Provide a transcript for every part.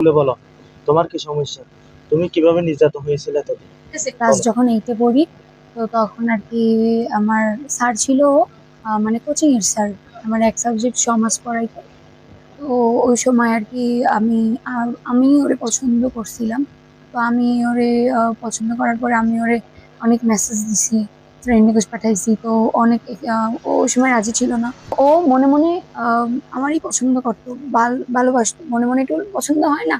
খুলে বলো তোমার কি সমস্যা? তুমি কীভাবে নির্যাতন হয়েছিল এতদিন? ক্লাস যখন এইটে পড়ি তো তখন আর কি আমার স্যার ছিল মানে কোচিং এর স্যার আমার এক সাবজেক্ট সমাজ পড়াইতে। তো ওই সময় আর কি আমি আমি ওরে পছন্দ করছিলাম। তো আমি ওরে পছন্দ করার পরে আমি ওরে অনেক মেসেজ দিছি। ফ্রেন্ড রিকোয়েস্ট পাঠাইছি, তো অনেক ওই সময় রাজি ছিল না। ও মনে মনে আমারই পছন্দ করতো ভালো ভালোবাসতো। মনে মনে একটু পছন্দ হয় না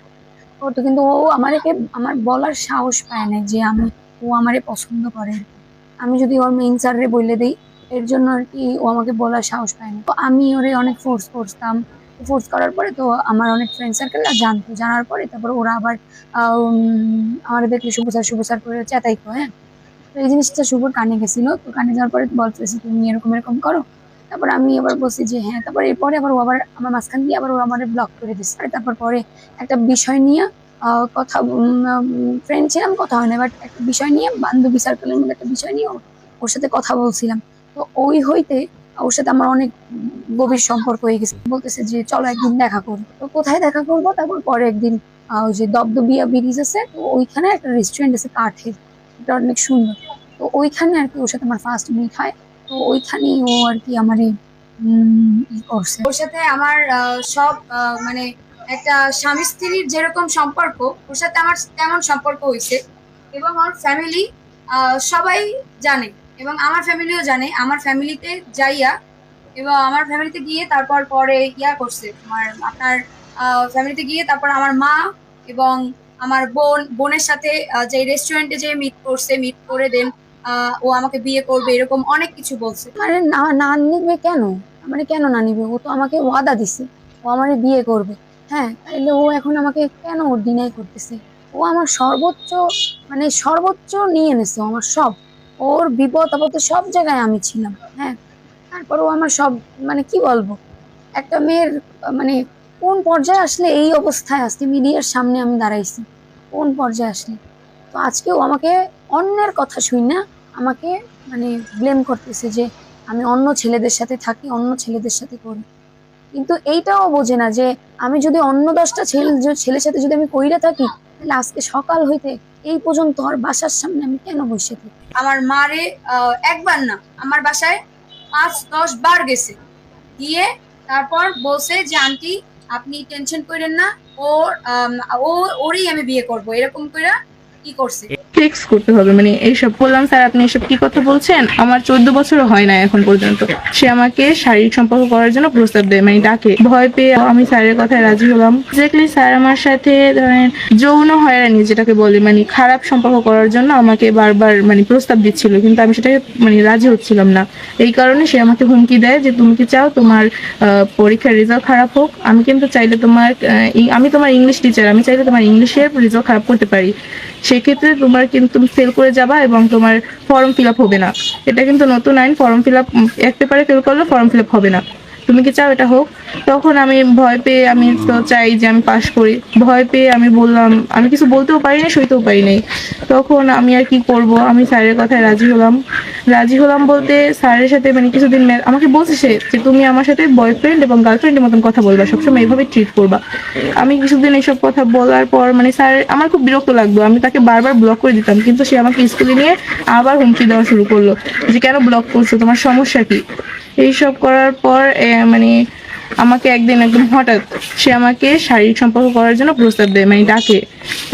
করতো, কিন্তু ও আমারকে আমার বলার সাহস পায় না যে আমি, ও আমারে পছন্দ করে। আমি যদি ওর মেইন স্যারে বলে দিই, এর জন্য আর কি ও আমাকে বলার সাহস পায় না তো আমি ওরে অনেক ফোর্স করতাম। ফোর্স করার পরে তো আমার অনেক ফ্রেন্ড সার্কেলরা জানতো। জানার পরে তারপর ওরা আবার আমার দেখলে শুভ স্যার শুভ স্যার করে চেতাইতো হ্যাঁ। তো এই জিনিসটা শুভর কানে গেছিল। তো কানে যাওয়ার পরে বলতেছি তুমি এরকম এরকম করো। তারপর আমি আবার বলছি যে হ্যাঁ। তারপর এরপরে আবার ও আবার আমার মাঝখান দিয়ে আবার ও আমার ব্লক করে দিচ্ছে আর তারপর পরে একটা বিষয় নিয়ে কথা ফ্রেন্ড ছিলাম, কথা হয় না বাট একটা বিষয় নিয়ে, বান্ধবী সার্কেলের মধ্যে একটা বিষয় নিয়ে ওর সাথে কথা বলছিলাম। তো ওই হইতে ওর সাথে আমার অনেক গভীর সম্পর্ক হয়ে গেছে। বলতেছে যে, চলো একদিন দেখা করি তো কোথায় দেখা করব? তারপর পরে একদিন ওই যে দবদবিয়া ব্রিজ আছে, তো ওইখানে একটা রেস্টুরেন্ট আছে কাঠের। এটা অনেক সুন্দর। তো ওইখানে আর কি ওর সাথে আমার ফার্স্ট মিট হয়। তো ওইখানেই ও আর কি আমার করছে। ওর সাথে আমার সব মানে একটা স্বামী স্ত্রীর যেরকম সম্পর্ক, ওর সাথে আমার তেমন সম্পর্ক হয়েছে এবং আমার ফ্যামিলি সবাই জানে। এবং আমার ফ্যামিলিও জানে। আমার ফ্যামিলিতে যাইয়া এবং আমার ফ্যামিলিতে গিয়ে তারপর পরে ইয়া করছে। আমার আপনার ফ্যামিলিতে গিয়ে তারপর আমার মা এবং আমার বোন, বোনের সাথে যে রেস্টুরেন্টে যে মিট করছে মিট করে দেন ও আমাকে বিয়ে করবে, এরকম অনেক কিছু বলছে। মানে না না নিবে কেন? মানে কেন না নিবে? ও তো আমাকে ওয়াদা দিছে, ও আমারে বিয়ে করবে। হ্যাঁ তাহলে ও এখন আমাকে কেন ওর ডিনাই করতেছে? ও আমার সর্বোচ্চ মানে সর্বোচ্চ নিয়ে এনেছে আমার সব। ওর বিপদ, আপদ সব জায়গায় আমি ছিলাম হ্যাঁ। তারপর ও আমার সব মানে কি বলব? একটা মেয়ের মানে কোন পর্যায়ে আসলে এই অবস্থায় আজকে মিডিয়ার সামনে আমি দাঁড়াইছি। কোন পর্যায়ে আসলে? তো আজকেও আমাকে অন্যের কথা শুই না, আমাকে মানে ব্লেম করতেছে যে আমি অন্য ছেলেদের সাথে থাকি, অন্য ছেলেদের সাথে করি। কিন্তু এইটাও বোঝে না যে আমি যদি অন্য দশটা ছেলে ছেলের সাথে যদি আমি কইরা থাকি, তাহলে আজকে সকাল হইতে এই পর্যন্ত আর বাসার সামনে আমি কেন বসে থাকি? আমার মারে একবার না, আমার বাসায় পাঁচ, দশ বার গেছে। গিয়ে তারপর বলছে যে, আন্টি আপনি টেনশন করেন না। ওর ওরই আমি বিয়ে করব। এরকম করে কি করছে? ফিক্স করতে হবে। মানে এইসব বললাম, স্যার, আপনি এসব কি কথা বলছেন? আমার চোদ্দ বছরও হয় না এখন পর্যন্ত। সে আমাকে শারীরিক সম্পর্ক করার জন্য প্রস্তাব দেয় মানে ডাকে। ভয় পেয়ে আমি স্যারের কথায় রাজি হলাম। এক্স্যাক্টলি স্যার আমার সাথে ধরেন যৌন হয়রানি যেটাকে বলে মানে খারাপ সম্পর্ক করার জন্য আমাকে বারবার মানে প্রস্তাব দিচ্ছিল, কিন্তু আমি সেটাকে মানে রাজি হচ্ছিলাম না। এই কারণে সে আমাকে হুমকি দেয় যে, তুমি কি চাও তোমার পরীক্ষার রেজাল্ট খারাপ হোক? আমি কিন্তু চাইলে তোমার আমি তোমার ইংলিশ টিচার আমি চাইলে তোমার ইংলিশের রেজাল্ট খারাপ করতে পারি। সেক্ষেত্রে তোমার কিন্তু তুমি ফেল করে যাবা এবং তোমার ফর্ম ফিল হবে না। এটা কিন্তু নতুন আইন ফর্ম ফিল আপ এক পেপারে ফেল করলে ফর্ম ফিল হবে না। তুমি কি চাও এটা হোক? তখন আমি ভয় পেয়ে আমি তো চাই যে আমি পাশ করি। ভয় পেয়ে আমি বললাম, আমি কিছু বলতেও পারি না সইতেও পারি নাই তখন আমি আর কি করব? আমি স্যারের কথায় রাজি হলাম। রাজি হলাম বলতে স্যারের সাথে মানে কিছুদিন আমাকে বলছে সে যে তুমি আমার সাথে বয়ফ্রেন্ড এবং গার্লফ্রেন্ডের মতন কথা বলবা, সবসময় এইভাবে ট্রিট করবা। আমি কিছুদিন এইসব কথা বলার পর মানে স্যার, আমার খুব বিরক্ত লাগতো আমি তাকে বারবার ব্লক করে দিতাম, কিন্তু সে আমাকে স্কুলে নিয়ে আবার হুমকি দেওয়া শুরু করল। যে কেন ব্লক করছ? তোমার সমস্যা কি? এইসব করার পর মানে আমাকে একদিন একদম হঠাৎ সে আমাকে শারীরিক সম্পর্ক করার জন্য প্রস্তাব দেয় মানে ডাকে।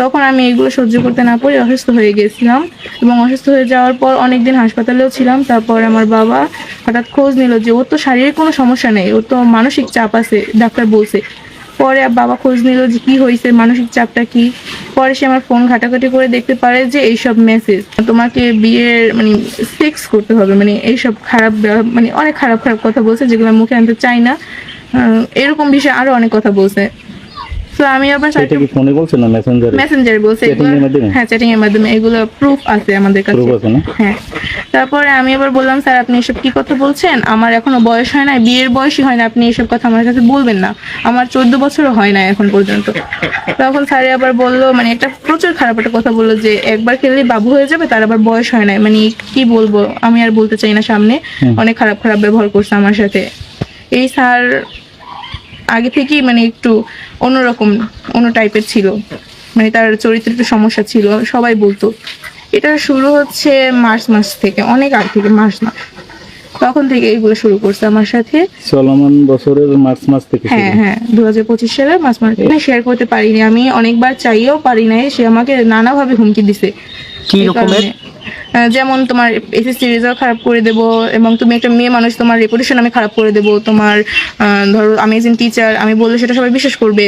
তখন আমি এগুলো সহ্য করতে না পারি, অসুস্থ হয়ে গেছিলাম। এবং অসুস্থ হয়ে যাওয়ার পর অনেকদিন হাসপাতালেও ছিলাম। তারপর আমার বাবা হঠাৎ খোঁজ নিল যে, ওর তো শারীরিক কোনো সমস্যা নেই, ওর তো মানসিক চাপ আছে, ডাক্তার বলছে। পরে বাবা খোঁজ নিল যে, কী হয়েছে, মানসিক চাপটা কি? পরে সে আমার ফোন ঘাটাঘাটি করে দেখতে পারে যে এইসব মেসেজ তোমাকে বিয়ের মানে সেক্স করতে হবে মানে এইসব খারাপ মানে অনেক খারাপ খারাপ কথা বলছে যেগুলো মুখে আনতে চাই না। এরকম বিষয়ে আরও অনেক কথা বলছে। তো আমি আবার কি ফোনে না মেসেঞ্জারে মেসেঞ্জার বলছে? হ্যাঁ চ্যাটিং এর মাধ্যমে। এগুলো প্রুফ আছে আমাদের কাছে। প্রুফ আছে না? হ্যাঁ। তারপরে আমি আবার বললাম স্যার আপনি এসব কি কথা বলছেন? আমার এখনও বয়স হয় না বিয়ের বয়সই হয় না আপনি এসব কথা আমার কাছে বলবেন না। আমার চোদ্দ বছরও হয় না এখন পর্যন্ত। তখন স্যারে আবার বলল মানে একটা প্রচুর খারাপ একটা কথা বলল যে একবার খেললে বাবু হয়ে যাবে তার আবার বয়স হয় না মানে কি বলব আমি আর বলতে চাই না সামনে। অনেক খারাপ খারাপ ব্যবহার করছে আমার সাথে। এই স্যার আগে থেকেই মানে একটু অন্যরকম অন্য টাইপের ছিল। মানে তার চরিত্রে একটু সমস্যা ছিল সবাই বলতো। এটা শুরু হচ্ছে মার্চ মাস থেকে অনেক আগে থেকে মার্চ মাস। তখন থেকে এগুলো শুরু করছে আমার সাথে। চলমান বছরের মার্চ মাস থেকে হ্যাঁ হ্যাঁ দু হাজার পঁচিশ সালে মাস থেকে। শেয়ার করতে পারিনি আমি অনেকবার চাইও পারি নাই সে আমাকে নানাভাবে হুমকি দিছে। কি রকমের? যেমন তোমার এসএসসি রেজাল্ট খারাপ করে দেব এবং তুমি একটা মেয়ে মানুষ, তোমার রেপুটেশন আমি খারাপ করে দেব, তোমার ধরো আমি একজন টিচার আমি বললে সেটা সবাই বিশ্বাস করবে।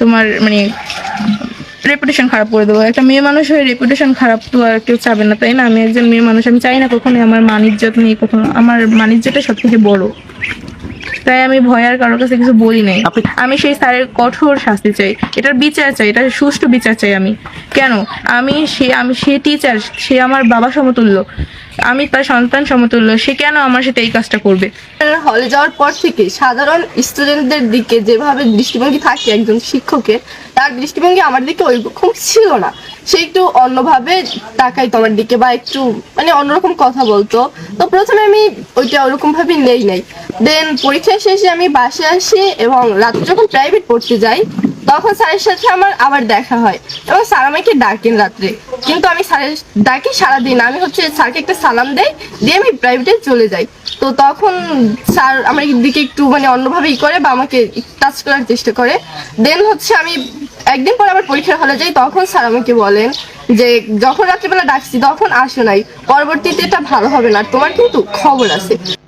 তোমার মানে রেপুটেশন খারাপ করে দেবো। একটা মেয়ে মানুষ হয়ে রেপুটেশন খারাপ তো আর কেউ চাবে না, তাই না? আমি একজন মেয়ে মানুষ, আমি চাই না কখনো আমার মানিজ্যত নেই, কখনো আমার মানিজ্যটা সব থেকে বড়। তাই আমি ভয়ার কারোর কাছে কিছু বলি নাই। আমি সেই স্যারের কঠোর শাস্তি চাই। এটার বিচার চাই এটার সুষ্ঠু বিচার চাই আমি। কেন? আমি সে আমি সে টিচার সে আমার বাবা সমতুল্য। আমি তার সন্তান সমতুল্য, সে কেন আমার সাথে এই কাজটা করবে? হলে যাওয়ার পর থেকে সাধারণ স্টুডেন্টদের দিকে যেভাবে দৃষ্টিভঙ্গি থাকে একজন শিক্ষকের, তার দৃষ্টিভঙ্গি আমার দিকে ওই ওইরকম ছিল না। সে একটু অন্যভাবে তাকাইতো আমার দিকে বা একটু মানে অন্যরকম কথা বলতো। তো প্রথমে আমি ওইটা ওরকম ভাবে নেই নাই। দেন পরীক্ষা শেষে আমি বাসে আসি এবং রাত্রে যখন প্রাইভেট পড়তে যাই তখন স্যারের সাথে আমার আবার দেখা হয়। এবং স্যার আমাকে ডাকেন রাত্রে। কিন্তু আমি স্যারের ডাকি সারাদিন। আমি হচ্ছে স্যারকে একটা সালাম দেই, দিয়ে আমি প্রাইভেটে চলে যাই। তো তখন স্যার আমার দিকে একটু মানে অন্যভাবে ই করে বা আমাকে টাচ করার চেষ্টা করে। দেন হচ্ছে আমি একদিন পর আবার পরীক্ষার হলে যাই, তখন স্যার আমাকে বলেন যে, যখন রাত্রিবেলা ডাকছি, তখন আসো নাই। পরবর্তীতে এটা ভালো হবে না। তোমার কিন্তু খবর আছে।